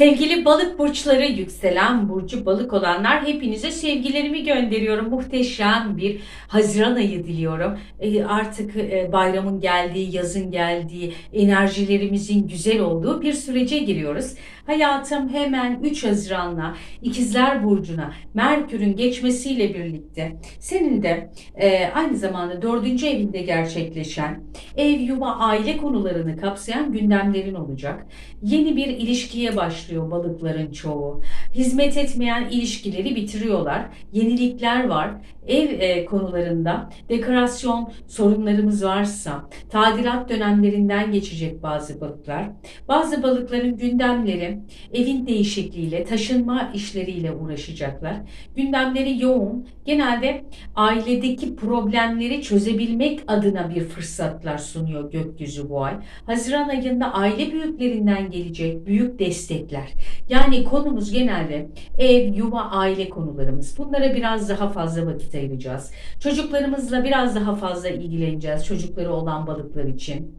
Sevgili balık burçları, yükselen burcu balık olanlar hepinize sevgilerimi gönderiyorum. Muhteşem bir Haziran ayı diliyorum. E, artık e, bayramın geldiği, yazın geldiği, enerjilerimizin güzel olduğu bir sürece giriyoruz. Hayatım hemen 3 Haziran'la İkizler Burcu'na Merkür'ün geçmesiyle birlikte senin de e, aynı zamanda 4. evinde gerçekleşen ev, yuva, aile konularını kapsayan gündemlerin olacak. Yeni bir ilişkiye başlıyor balıkların çoğu. Hizmet etmeyen ilişkileri bitiriyorlar. Yenilikler var. Ev e, konularında dekorasyon sorunlarımız varsa tadilat dönemlerinden geçecek bazı balıklar. Bazı balıkların gündemleri evin değişikliğiyle, taşınma işleriyle uğraşacaklar. Gündemleri yoğun. Genelde ailedeki problemleri çözebilmek adına bir fırsatlar sunuyor gökyüzü bu ay. Haziran ayında aile büyüklerinden gelecek büyük destekler. Yani konumuz genelde ev, yuva, aile konularımız. Bunlara biraz daha fazla vakit ayıracağız. Çocuklarımızla biraz daha fazla ilgileneceğiz. Çocukları olan balıklar için.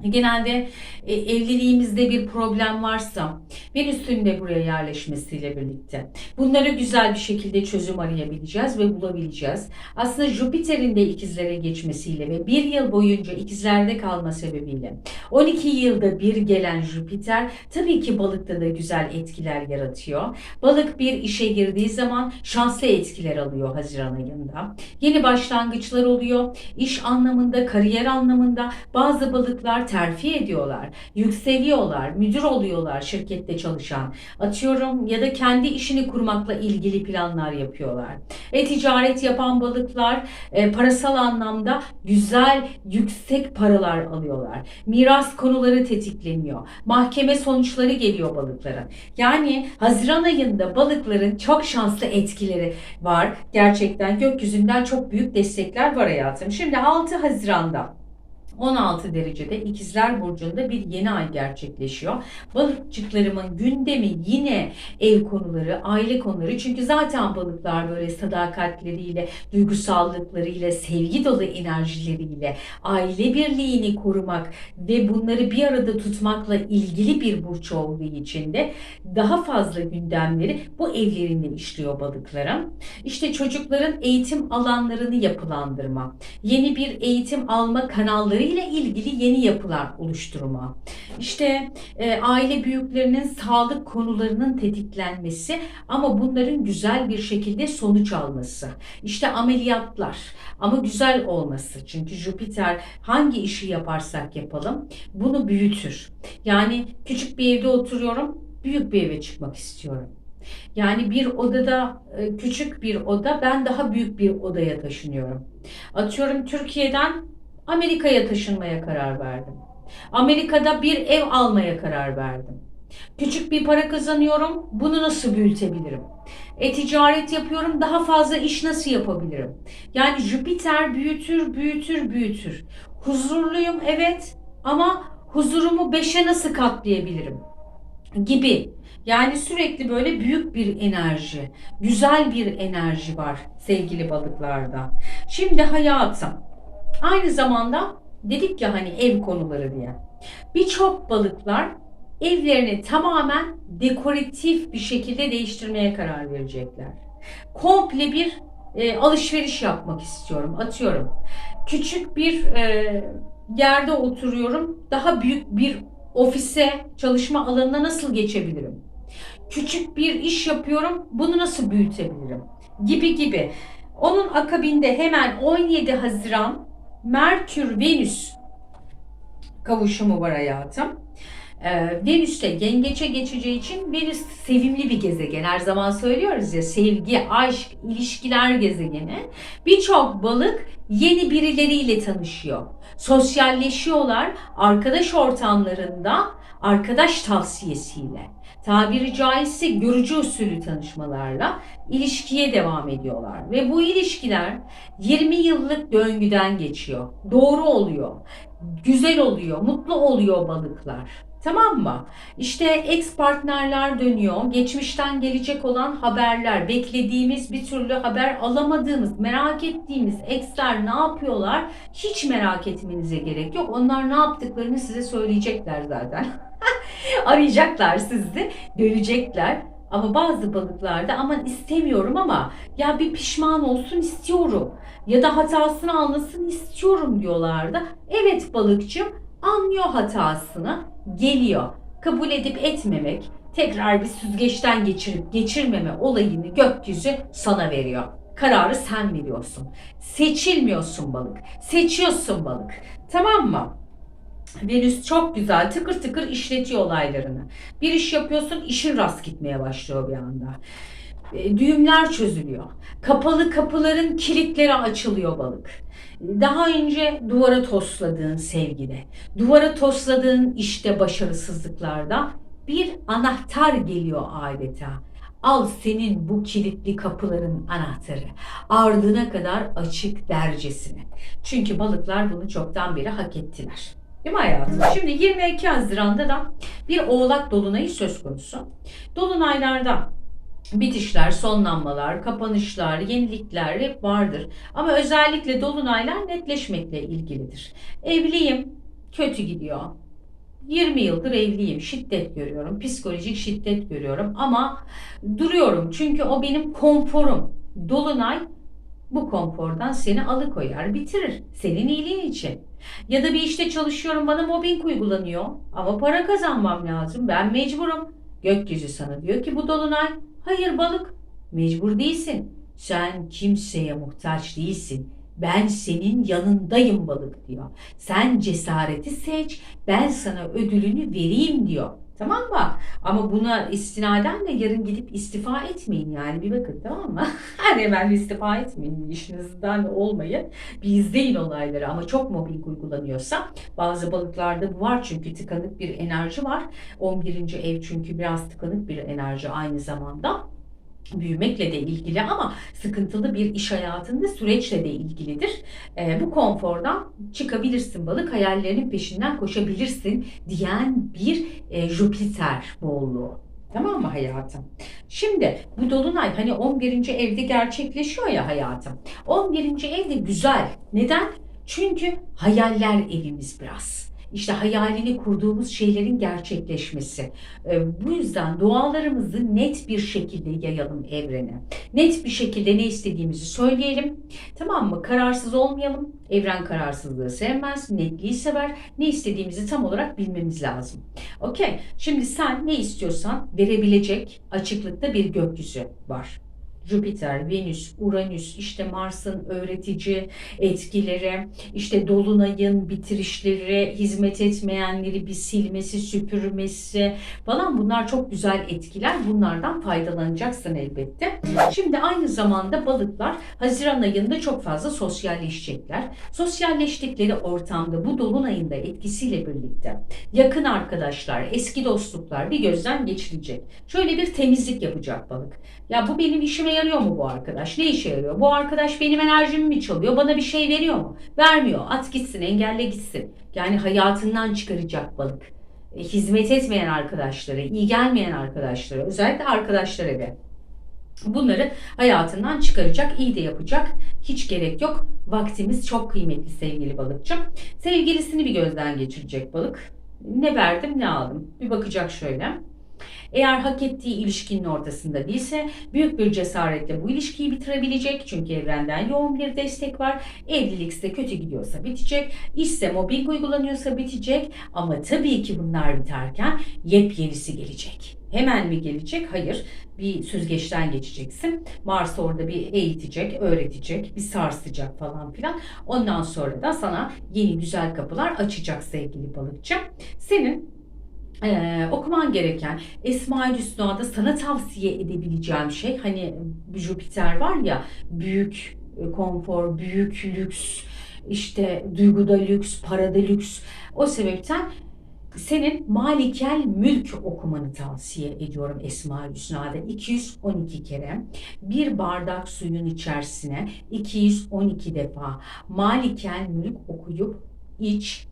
Genelde e, evliliğimizde bir problem varsa Venüs'ün de buraya yerleşmesiyle birlikte bunları güzel bir şekilde çözüm arayabileceğiz ve bulabileceğiz. Aslında Jüpiter'in de ikizlere geçmesiyle ve bir yıl boyunca ikizlerde kalma sebebiyle 12 yılda bir gelen Jüpiter tabii ki balıkta da güzel etkiler yaratıyor. Balık bir işe girdiği zaman şanslı etkiler alıyor Haziran ayında. Yeni başlangıçlar oluyor. İş anlamında, kariyer anlamında bazı balıklar terfi ediyorlar, yükseliyorlar, müdür oluyorlar şirkette çalışan. Atıyorum ya da kendi işini kurmakla ilgili planlar yapıyorlar. Ve ticaret yapan balıklar e, parasal anlamda güzel, yüksek paralar alıyorlar. Miras konuları tetikleniyor. Mahkeme sonuçları geliyor balıkların. Yani Haziran ayında balıkların çok şanslı etkileri var. Gerçekten gökyüzünden çok büyük destekler var hayatım. Şimdi 6 Haziran'da 16 derecede İkizler Burcu'nda bir yeni ay gerçekleşiyor. Balıkçıklarımın gündemi yine ev konuları, aile konuları. Çünkü zaten balıklar böyle sadakatleriyle, duygusallıklarıyla, sevgi dolu enerjileriyle aile birliğini korumak ve bunları bir arada tutmakla ilgili bir burç olduğu için de daha fazla gündemleri bu evlerinde işliyor balıkların. İşte çocukların eğitim alanlarını yapılandırma, yeni bir eğitim alma kanalları ile ilgili yeni yapılar oluşturma. İşte e, aile büyüklerinin sağlık konularının tetiklenmesi ama bunların güzel bir şekilde sonuç alması. İşte ameliyatlar ama güzel olması. Çünkü Jüpiter hangi işi yaparsak yapalım bunu büyütür. Yani küçük bir evde oturuyorum, büyük bir eve çıkmak istiyorum. Yani bir odada e, küçük bir oda ben daha büyük bir odaya taşınıyorum. Atıyorum Türkiye'den Amerika'ya taşınmaya karar verdim. Amerika'da bir ev almaya karar verdim. Küçük bir para kazanıyorum. Bunu nasıl büyütebilirim? E-ticaret yapıyorum. Daha fazla iş nasıl yapabilirim? Yani Jüpiter büyütür, büyütür, büyütür. Huzurluyum evet ama huzurumu beşe nasıl katlayabilirim? Gibi. Yani sürekli böyle büyük bir enerji, güzel bir enerji var sevgili balıklarda. Şimdi hayatım Aynı zamanda dedik ya hani ev konuları diye. Birçok balıklar evlerini tamamen dekoratif bir şekilde değiştirmeye karar verecekler. Komple bir e, alışveriş yapmak istiyorum. Atıyorum. Küçük bir e, yerde oturuyorum. Daha büyük bir ofise, çalışma alanına nasıl geçebilirim? Küçük bir iş yapıyorum. Bunu nasıl büyütebilirim? Gibi gibi. Onun akabinde hemen 17 Haziran Merkür-Venüs kavuşumu var hayatım. Ee, Venüs de yengeçe geçeceği için Venüs sevimli bir gezegen. Her zaman söylüyoruz ya sevgi, aşk, ilişkiler gezegeni. Birçok balık yeni birileriyle tanışıyor. Sosyalleşiyorlar arkadaş ortamlarında arkadaş tavsiyesiyle. Tabiri caizse görücü usulü tanışmalarla ilişkiye devam ediyorlar. Ve bu ilişkiler 20 yıllık döngüden geçiyor. Doğru oluyor. Güzel oluyor. Mutlu oluyor balıklar. Tamam mı? İşte ex partnerler dönüyor. Geçmişten gelecek olan haberler, beklediğimiz bir türlü haber alamadığımız, merak ettiğimiz exler ne yapıyorlar? Hiç merak etmenize gerek yok. Onlar ne yaptıklarını size söyleyecekler zaten. Arayacaklar sizi, dönecekler. Ama bazı balıklarda aman istemiyorum ama ya bir pişman olsun istiyorum ya da hatasını anlasın istiyorum diyorlardı. Evet balıkçım anlıyor hatasını, geliyor. Kabul edip etmemek, tekrar bir süzgeçten geçirip geçirmeme olayını gökyüzü sana veriyor. Kararı sen veriyorsun. Seçilmiyorsun balık. Seçiyorsun balık. Tamam mı? Venüs çok güzel tıkır tıkır işletiyor olaylarını. Bir iş yapıyorsun işin rast gitmeye başlıyor bir anda. E, Düğümler çözülüyor. Kapalı kapıların kilitleri açılıyor balık. Daha önce duvara tosladığın sevgide, duvara tosladığın işte başarısızlıklarda bir anahtar geliyor adeta. Al senin bu kilitli kapıların anahtarı. Ardına kadar açık dercesine. Çünkü balıklar bunu çoktan beri hak ettiler. Değil mi hayatım? Şimdi 22 Haziran'da da bir oğlak dolunayı söz konusu. Dolunaylarda bitişler, sonlanmalar, kapanışlar, yenilikler hep vardır. Ama özellikle dolunaylar netleşmekle ilgilidir. Evliyim, kötü gidiyor. 20 yıldır evliyim, şiddet görüyorum, psikolojik şiddet görüyorum ama duruyorum çünkü o benim konforum. Dolunay bu konfordan seni alıkoyar, bitirir senin iyiliğin için. Ya da bir işte çalışıyorum bana mobbing uygulanıyor ama para kazanmam lazım ben mecburum. Gökyüzü sana diyor ki bu dolunay hayır balık mecbur değilsin. Sen kimseye muhtaç değilsin. Ben senin yanındayım balık diyor. Sen cesareti seç ben sana ödülünü vereyim diyor. Tamam mı? Ama buna istinaden de yarın gidip istifa etmeyin yani bir bakın tamam mı? Hani hemen istifa etmeyin işinizden olmayın. Bir izleyin olayları ama çok mobbing uygulanıyorsa bazı balıklarda bu var çünkü tıkanık bir enerji var. 11. ev çünkü biraz tıkanık bir enerji aynı zamanda büyümekle de ilgili ama sıkıntılı bir iş hayatında süreçle de ilgilidir. E, bu konfordan çıkabilirsin balık, hayallerinin peşinden koşabilirsin diyen bir e, Jüpiter bolluğu. Tamam mı hayatım? Şimdi bu dolunay hani 11. evde gerçekleşiyor ya hayatım. 11. evde güzel. Neden? Çünkü hayaller evimiz biraz. İşte hayalini kurduğumuz şeylerin gerçekleşmesi. E, bu yüzden dualarımızı net bir şekilde yayalım evrene. Net bir şekilde ne istediğimizi söyleyelim. Tamam mı? Kararsız olmayalım. Evren kararsızlığı sevmez, netliği sever. Ne istediğimizi tam olarak bilmemiz lazım. Okey. Şimdi sen ne istiyorsan verebilecek açıklıkta bir gökyüzü var. Jüpiter, Venüs, Uranüs, işte Mars'ın öğretici etkileri, işte Dolunay'ın bitirişleri, hizmet etmeyenleri bir silmesi, süpürmesi falan bunlar çok güzel etkiler. Bunlardan faydalanacaksın elbette. Şimdi aynı zamanda balıklar Haziran ayında çok fazla sosyalleşecekler. Sosyalleştikleri ortamda bu Dolunay'ın da etkisiyle birlikte yakın arkadaşlar, eski dostluklar bir gözden geçirecek. Şöyle bir temizlik yapacak balık. Ya bu benim işime yarıyor mu bu arkadaş? Ne işe yarıyor? Bu arkadaş benim enerjimi mi çalıyor? Bana bir şey veriyor mu? Vermiyor. At gitsin, engelle gitsin. Yani hayatından çıkaracak balık. E, hizmet etmeyen arkadaşları, iyi gelmeyen arkadaşları, özellikle arkadaşlara ve Bunları hayatından çıkaracak, iyi de yapacak. Hiç gerek yok. Vaktimiz çok kıymetli sevgili balıkçım. Sevgilisini bir gözden geçirecek balık. Ne verdim ne aldım. Bir bakacak şöyle. Eğer hak ettiği ilişkinin ortasında değilse büyük bir cesaretle bu ilişkiyi bitirebilecek. Çünkü evrenden yoğun bir destek var. Evlilikse kötü gidiyorsa bitecek. İşse mobbing uygulanıyorsa bitecek. Ama tabii ki bunlar biterken yepyenisi gelecek. Hemen mi gelecek? Hayır. Bir süzgeçten geçeceksin. Mars orada bir eğitecek, öğretecek, bir sarsacak falan filan. Ondan sonra da sana yeni güzel kapılar açacak sevgili balıkçı. Senin ee, okuman gereken Esma-ül Hüsna'da sana tavsiye edebileceğim şey hani Jüpiter var ya büyük e, konfor, büyük lüks, işte duyguda lüks, parada lüks. O sebepten senin Malikel Mülk okumanı tavsiye ediyorum Esma-ül Hüsna'da 212 kere bir bardak suyun içerisine 212 defa Malikel Mülk okuyup iç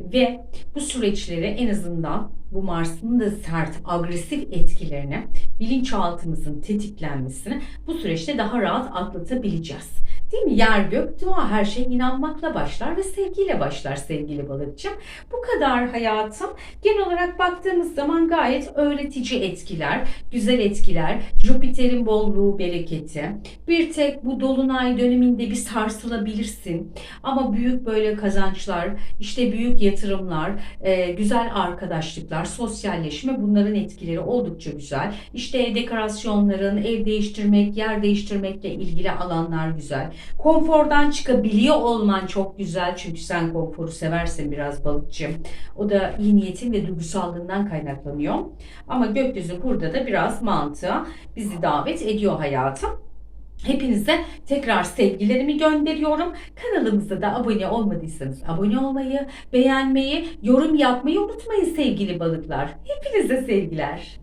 ve bu süreçleri en azından bu Mars'ın da sert, agresif etkilerini, bilinçaltımızın tetiklenmesini bu süreçte daha rahat atlatabileceğiz. Değil mi? Yer gök dua her şey inanmakla başlar ve sevgiyle başlar sevgili balıkçım. Bu kadar hayatım. Genel olarak baktığımız zaman gayet öğretici etkiler, güzel etkiler, Jüpiter'in bolluğu, bereketi. Bir tek bu dolunay döneminde bir sarsılabilirsin. Ama büyük böyle kazançlar, işte büyük yatırımlar, e, güzel arkadaşlıklar, sosyalleşme bunların etkileri oldukça güzel. İşte dekorasyonların, ev değiştirmek, yer değiştirmekle ilgili alanlar güzel. Konfordan çıkabiliyor olman çok güzel çünkü sen konforu seversin biraz balıkçım. O da iyi niyetin ve duygusallığından kaynaklanıyor. Ama gökyüzü burada da biraz mantığa bizi davet ediyor hayatım. Hepinize tekrar sevgilerimi gönderiyorum. Kanalımıza da abone olmadıysanız abone olmayı, beğenmeyi, yorum yapmayı unutmayın sevgili balıklar. Hepinize sevgiler.